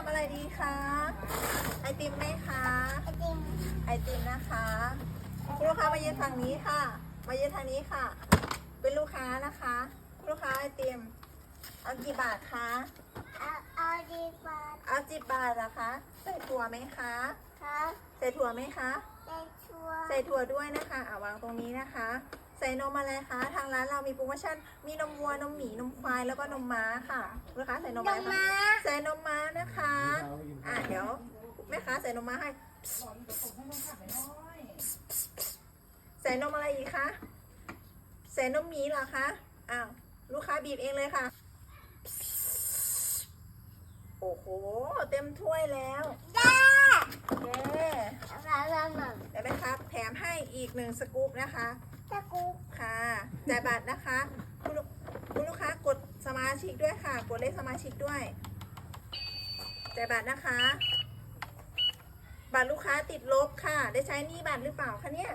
ำอะไรดีคะ ไอติมไหมคะ ไอติม ไอติมนะคะคุณลูกค้ามายืนทางนี้ค่ะ มายืนทางนี้ค่ะ เป็นลูกค้านะคะคุณลูกค้าไอติม เอากี่บาทคะ เอาเอาดีกว่าเอาสิบบาทเหรอคะ ใส่ถั่วไหมคะ ครับใส่ถั่วไหมคะเป็นชัวร์ใส่ถั่วด้วยนะคะ อ่าวางตรงนี้นะคะ ใส่นมอะไรคะ ทางร้านเรามีโปรโมชั่น มีนมวัวนมหมี นมควาย แล้วก็นมม้าค่ะลูกค้าใส่นมดอะไรอกคะไม้ใส่นมม้านะคะ อะเดี๋ยวแม่ค้าใส่นมม้าให้ ใส่นมอะไรอีกคะ ใส่นมหมีเหรอคะ อ้าวลูกค้าบีบเองเลยค่ะ โอ้โห เต็มถ้วยแล้ว ได้ เย้ แล้วแล้วหนึ่ง เดี๋ยวแม่ค้าแถมให้ อีกหนึ่งสกู๊ปนะคะ ตะกุกค่ะจ่ายบัตรนะคะ คุณลูกคุณลูกค้ากดสมาชิกด้วยค่ะ กดเลขสมาชิกด้วยจ่ายบัตรนะคะ บัตรลูกค้าติดลบค่ะ ได้ใช้หนี่บัตรหรือเปล่าคะเนี่ย